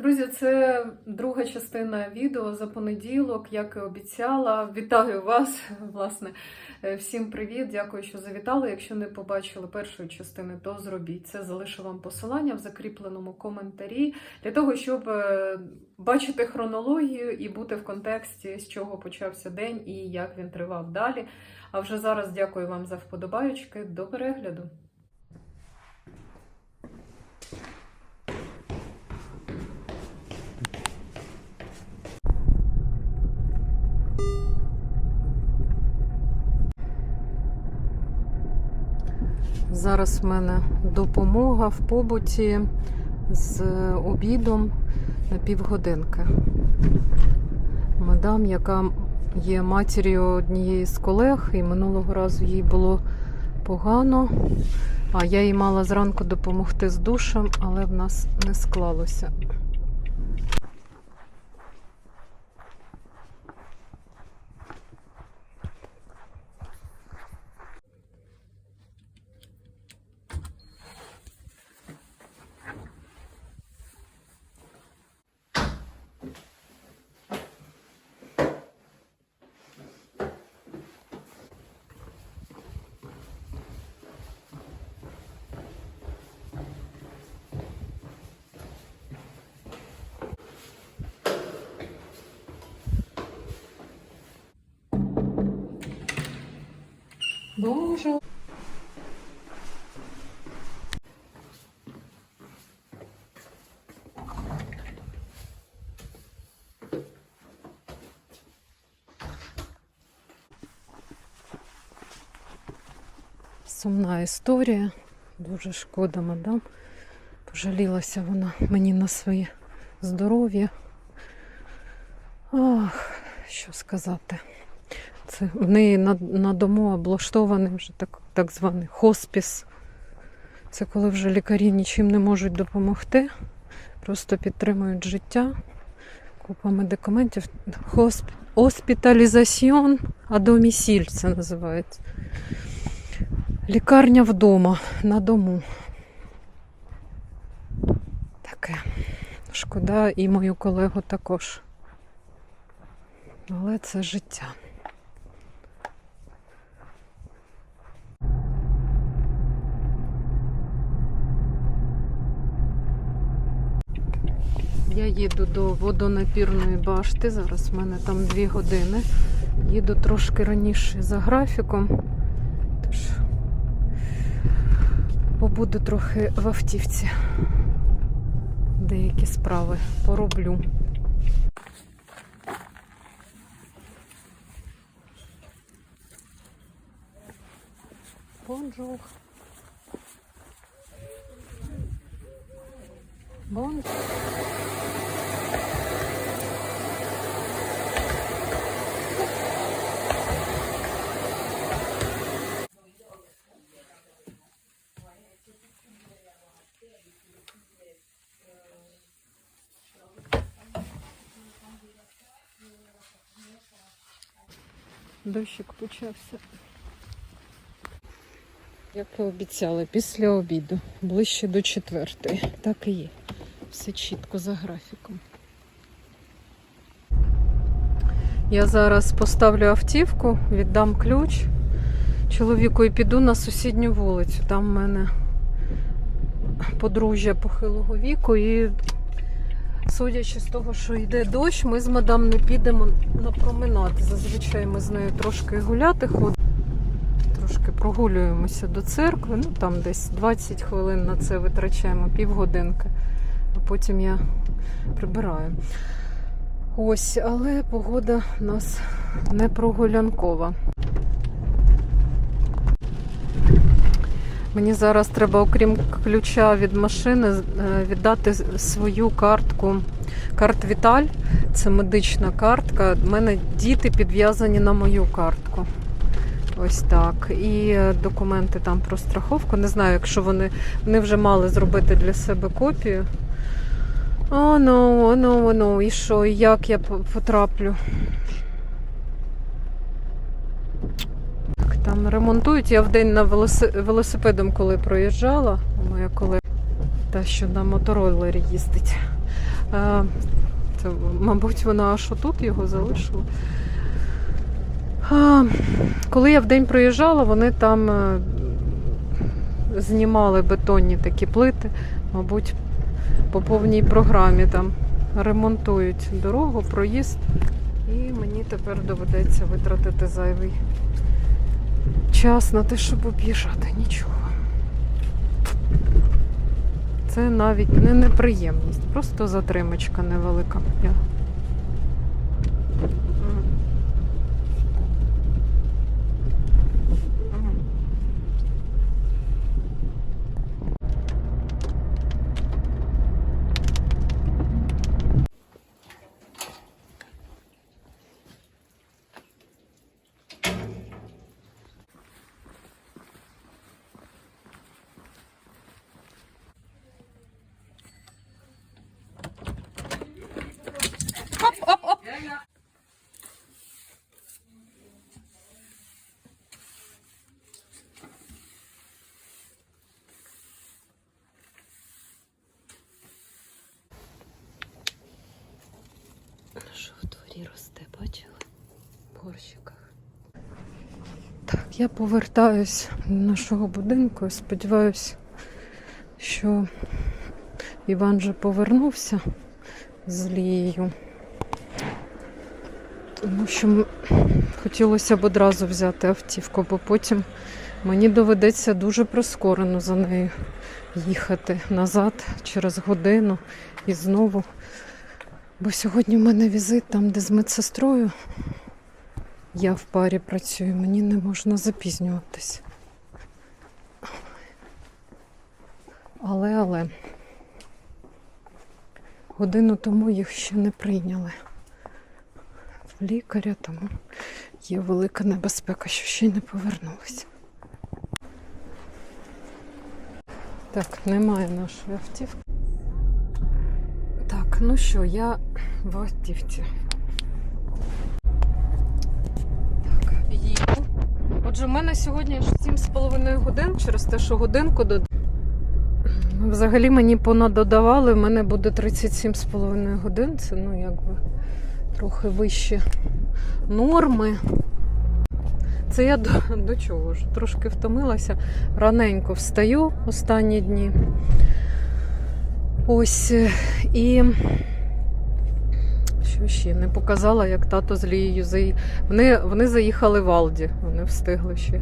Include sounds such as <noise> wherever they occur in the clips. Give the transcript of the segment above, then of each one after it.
Друзі, це друга частина відео за понеділок, як і обіцяла. Вітаю вас, <laughs> власне. Е, Всім привіт! Дякую, що завітали. Якщо не побачили першої частини, то зробіть це. Залишу вам посилання в закріпленому коментарі для того, щоб е, бачити хронологію і бути в контексті, з чого почався день і як він тривав далі. А вже зараз дякую вам за вподобаючки. До перегляду. Зараз в мене допомога в побуті з обідом на півгодинки. Мадам, яка є матір'ю однієї з колег, і минулого разу їй було погано. А я їй мала зранку допомогти з душем, але в нас не склалося. Боже. Сумна історія. Дуже шкода, мадам. Пожалілася вона мені на своє здоров'я. Ах, що сказати. Це в неї на, на дому облаштований вже так, так званий хоспіс. Це коли вже лікарі нічим не можуть допомогти, просто підтримують життя. Купа медикаментів. Хосп... Хоспіталізаціон а домісіль це називається. Лікарня вдома, на дому. Таке. Шкода і мою колегу також. Але це життя. Я їду до водонапірної башти. Зараз в мене там дві години. Їду трошки раніше за графіком. Тож побуду трохи в автівці. Деякі справи пороблю. Бонжур. Бонжур. Дощик почався. Як і обіцяли, після обіду, ближче до четвертої. Так і є. Все чітко за графіком. Я зараз поставлю автівку, віддам ключ чоловіку і піду на сусідню вулицю. Там в мене подружжя похилого віку і судячи з того, що йде дощ, ми з мадам не підемо на променад. Зазвичай ми з нею трошки гуляти ходимо. Прогулюємося до церкви. Ну там десь 20 хвилин на це витрачаємо, півгодинки, а потім я прибираю. Ось, але погода у нас не прогулянкова. Мені зараз треба, окрім ключа від машини, е, віддати свою картку. Карт Віталь це медична картка. У мене діти підв'язані на мою картку. Ось так. І е, документи там про страховку. Не знаю, якщо вони, вони вже мали зробити для себе копію. О, о, ну, о, ну, і що, і як я потраплю? Так, там ремонтують. Я вдень на велоси- велосипедом, коли проїжджала, моя колега, та що на мотороллері їздить. Це, мабуть, вона аж отут його залишила. Коли я в день приїжджала, вони там е, знімали бетонні такі плити, мабуть, по повній програмі там ремонтують дорогу, проїзд. І мені тепер доведеться витратити зайвий час на те, щоб об'їжджати. Нічого. Це навіть не неприємність, просто затримочка невелика. Дворі росте, бачила? В горщиках. Так, я повертаюсь до нашого будинку. і Сподіваюсь, що Іван вже повернувся з Лією. Тому що хотілося б одразу взяти автівку, бо потім мені доведеться дуже прискорено за нею їхати назад через годину і знову. Бо сьогодні в мене візит там, де з медсестрою. Я в парі працюю, мені не можна запізнюватись. Але, але годину тому їх ще не прийняли в лікаря, тому є велика небезпека, що ще й не повернулися. Так, немає нашої автівки. Ну що, я в автівці. Так, їду. Отже, в мене сьогодні 7,5 годин через те, що годинку до. Взагалі мені понадодавали, в мене буде 37,5 годин. Це ну якби трохи вищі норми. Це я до, до чого ж? Трошки втомилася. Раненько встаю останні дні. Ось е, і що ще не показала, як тато з Лією заї... Вони, вони заїхали в Алді, вони встигли ще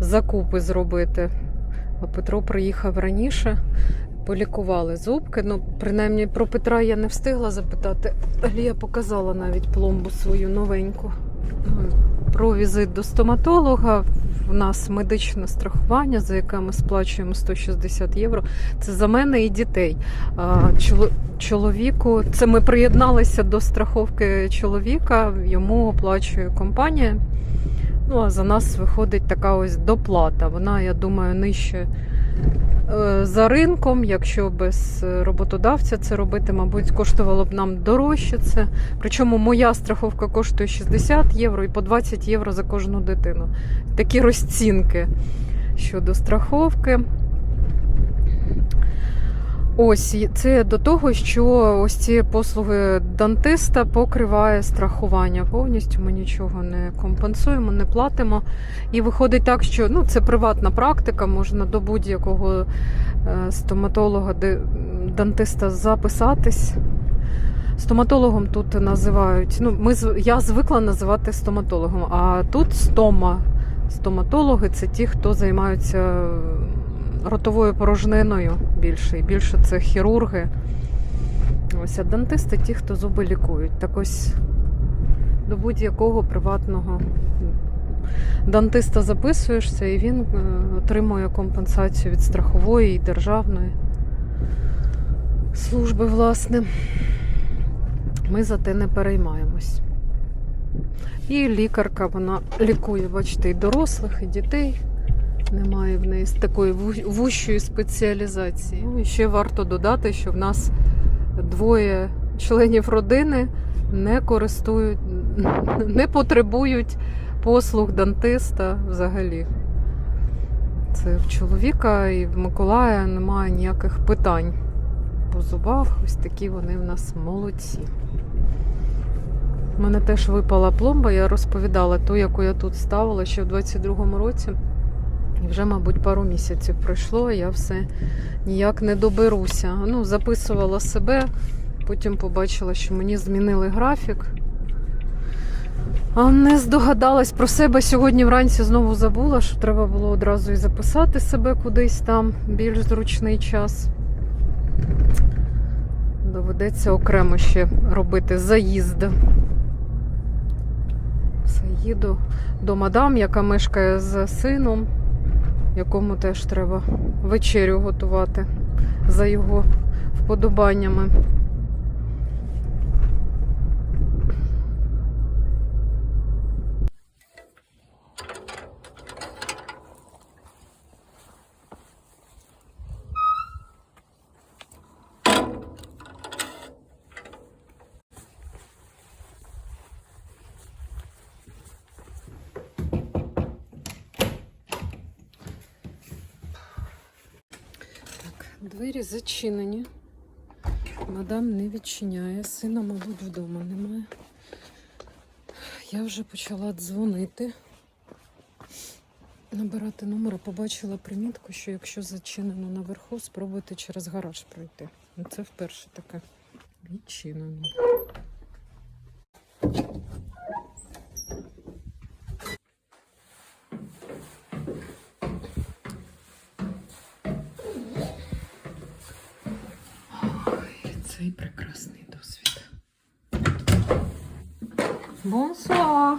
закупи зробити. А Петро приїхав раніше, полікували зубки. Ну, принаймні про Петра я не встигла запитати. Лія показала навіть пломбу свою новеньку. Про візит до стоматолога. У нас медичне страхування, за яке ми сплачуємо 160 євро. Це за мене і дітей. Чоловіку, це ми приєдналися до страховки чоловіка, йому оплачує компанія. Ну, а за нас виходить така ось доплата. Вона, я думаю, нижче за ринком. Якщо без е, роботодавця це робити, мабуть, коштувало б нам дорожче це. Причому моя страховка коштує 60 євро і по 20 євро за кожну дитину. Такі розцінки щодо страховки. Ось це до того, що ось ці послуги дантиста покриває страхування повністю. Ми нічого не компенсуємо, не платимо. І виходить так, що ну, це приватна практика, можна до будь-якого е, стоматолога, дантиста записатись. Стоматологом тут називають. Ну, ми я звикла називати стоматологом, а тут стома. Стоматологи це ті, хто займаються ротовою порожниною більше. І більше це хірурги. Ось, а дантисти ті, хто зуби лікують. Так ось до будь-якого приватного дантиста записуєшся, і він е, отримує компенсацію від страхової і державної служби, власне. Ми за те не переймаємось. І лікарка, вона лікує, бачите, і дорослих, і дітей. Немає в неї такої ву- вущої спеціалізації. Ну, і ще варто додати, що в нас двоє членів родини не користують, <laughs> не потребують послуг дантиста взагалі. Це в чоловіка і в Миколая немає ніяких питань по зубах. Ось такі вони в нас молодці. У мене теж випала пломба, я розповідала ту, яку я тут ставила ще в 22-му році. І вже, мабуть, пару місяців пройшло, а я все ніяк не доберуся. Ну, записувала себе, потім побачила, що мені змінили графік. А не здогадалась про себе сьогодні вранці знову забула, що треба було одразу і записати себе кудись там більш зручний час. Доведеться окремо ще робити заїзд. Все, їду до мадам, яка мешкає з сином, якому теж треба вечерю готувати за його вподобаннями. Так, двері зачинені. Мадам не відчиняє. Сина, мабуть, вдома немає. Я вже почала дзвонити. Набирати номер, побачила примітку, що якщо зачинено наверху, спробуйте через гараж пройти. Це вперше таке відчинено. Бонсуа!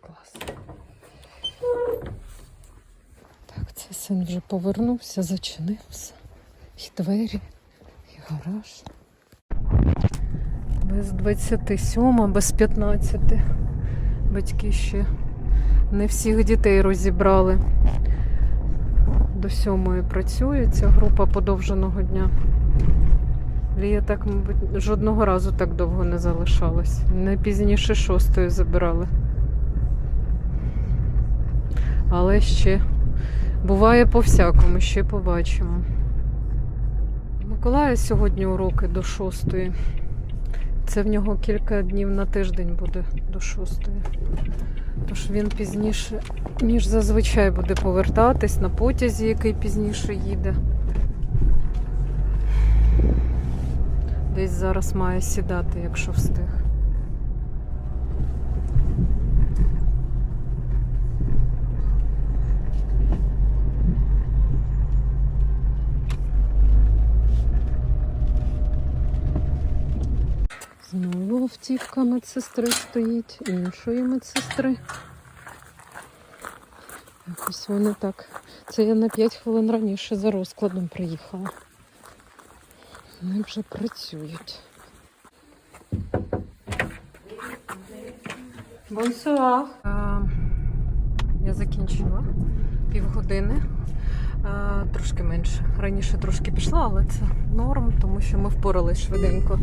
Клас. Так, це син вже повернувся, зачинився. І двері, і гараж. Без 27, без 15. Батьки ще не всіх дітей розібрали. До сьомої працює ця група подовженого дня. Лія так, мабуть, жодного разу так довго не залишалась. Не пізніше шостої забирали. Але ще буває по-всякому, ще побачимо. Миколая сьогодні уроки до шостої. Це в нього кілька днів на тиждень буде до шостої. Тож він пізніше, ніж зазвичай буде повертатись на потязі, який пізніше їде. Десь зараз має сідати, якщо встиг. Знову автівка медсестри стоїть, іншої медсестри. Якось вони так. Це я на 5 хвилин раніше за розкладом приїхала. Вони вже працюють. Бонсуа. Я закінчила півгодини. Трошки менше. Раніше трошки пішла, але це норм, тому що ми впорались швиденько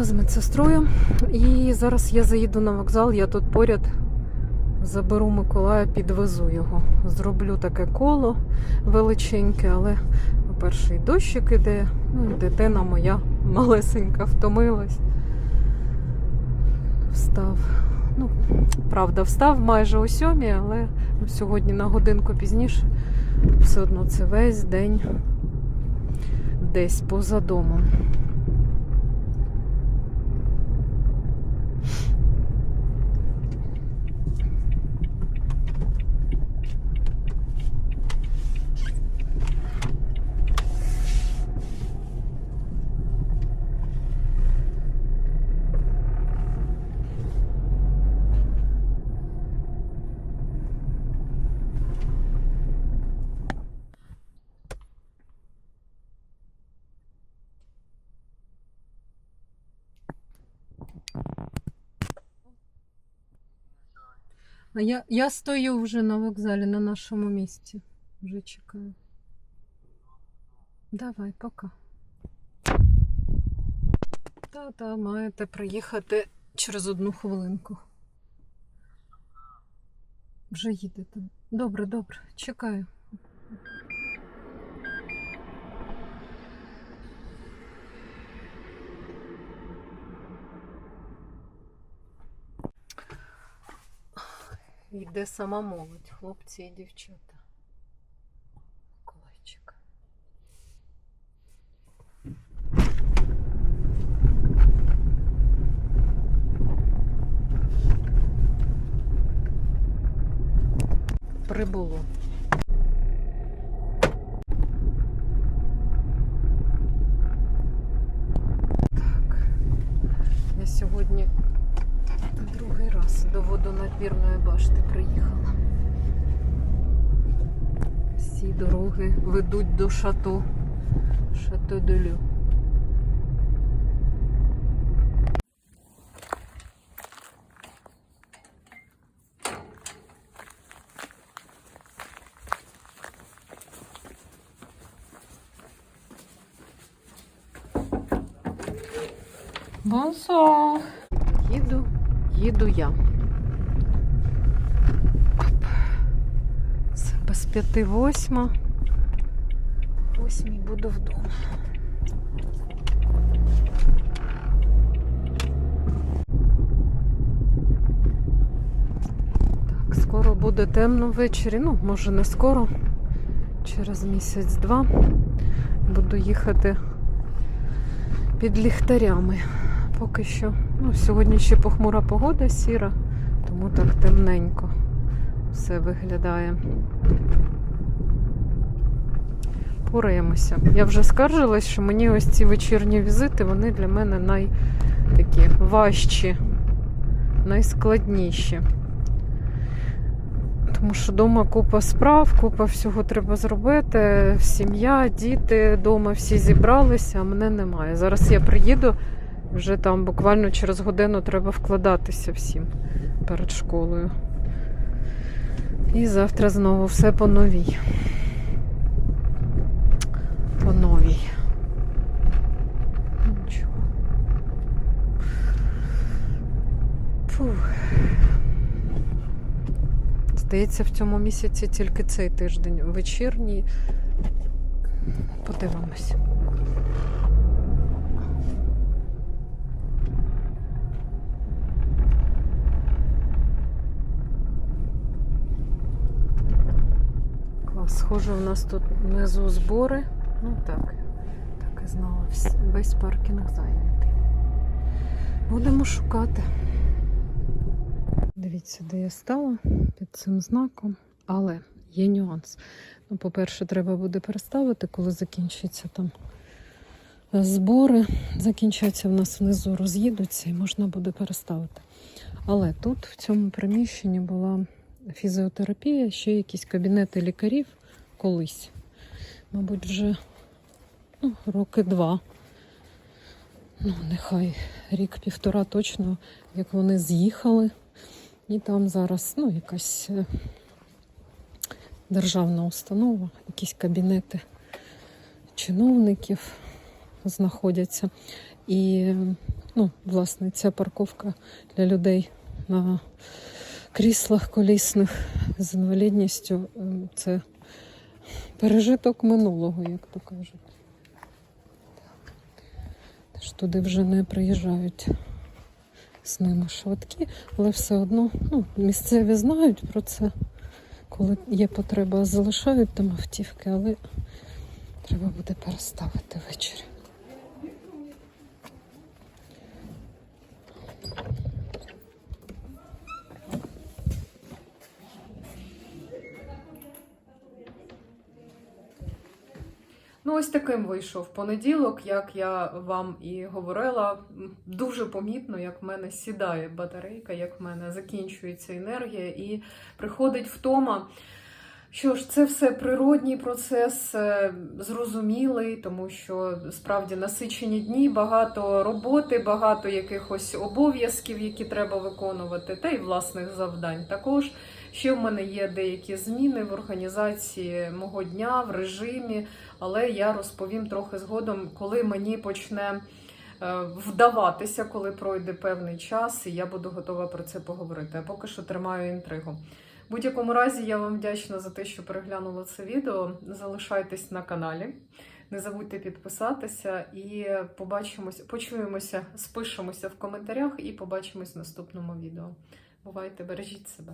з медсестрою. І зараз я заїду на вокзал, я тут поряд заберу Миколая, підвезу його. Зроблю таке коло величеньке, але, по-перше, дощик іде, ну, дитина моя малесенька втомилась. Встав. Ну, правда, встав майже о сьомій, але сьогодні на годинку пізніше. Все одно це весь день десь поза домом. А я, я стою вже на вокзалі на нашому місці. Вже чекаю. Давай, пока. Та-та, маєте приїхати через одну хвилинку. Вже їдете. Добре, добре, чекаю. Йде сама молодь, хлопці і дівчата. Миколайчик. Прибуло. Так. Я сьогодні другий раз до водонапірної башти приїхала. Всі дороги ведуть до шато. Шато де Лю. Бонсор. Їду, їду я. Оп. Це без п'яти восьма. Восьмій буду вдома. Так, скоро буде темно ввечері. Ну, може не скоро. Через місяць-два буду їхати під ліхтарями. Поки що. Ну, сьогодні ще похмура погода сіра, тому так темненько все виглядає. Пораємося. Я вже скаржилась, що мені ось ці вечірні візити, вони для мене най такі важчі, найскладніші. Тому що вдома купа справ, купа всього треба зробити. Сім'я, діти, вдома всі зібралися, а мене немає. Зараз я приїду, вже там буквально через годину треба вкладатися всім перед школою. І завтра знову все по новій. По новій. Нічого. Здається, в цьому місяці тільки цей тиждень вечірній. Подивимось. Клас, схоже, у нас тут внизу збори. Ну так, так і знала. Весь паркінг зайнятий. Будемо шукати. Дивіться, де я стала під цим знаком, але є нюанс. Ну, по-перше, треба буде переставити, коли закінчаться там збори. Закінчаться в нас внизу, роз'їдуться і можна буде переставити. Але тут, в цьому приміщенні, була фізіотерапія, ще якісь кабінети лікарів колись. Мабуть, вже ну, роки два. Ну, нехай рік-півтора точно, як вони з'їхали. І там зараз ну, якась е, державна установа, якісь кабінети чиновників знаходяться. І, ну, власне, ця парковка для людей на кріслах колісних з інвалідністю е, це пережиток минулого, як то кажуть. Так. Тож туди вже не приїжджають з ними швидкі, але все одно ну, місцеві знають про це. Коли є потреба, залишають там автівки, але треба буде переставити ввечері. Ну, ось таким вийшов понеділок, як я вам і говорила. Дуже помітно, як в мене сідає батарейка, як в мене закінчується енергія і приходить втома. Що ж, це все природній процес, е, зрозумілий, тому що справді насичені дні, багато роботи, багато якихось обов'язків, які треба виконувати, та й власних завдань також. Ще в мене є деякі зміни в організації мого дня, в режимі, але я розповім трохи згодом, коли мені почне е, вдаватися, коли пройде певний час, і я буду готова про це поговорити. А поки що тримаю інтригу. В будь-якому разі я вам вдячна за те, що переглянули це відео. Залишайтесь на каналі. Не забудьте підписатися і побачимося, почуємося, спишемося в коментарях і побачимось в наступному відео. Бувайте, бережіть себе.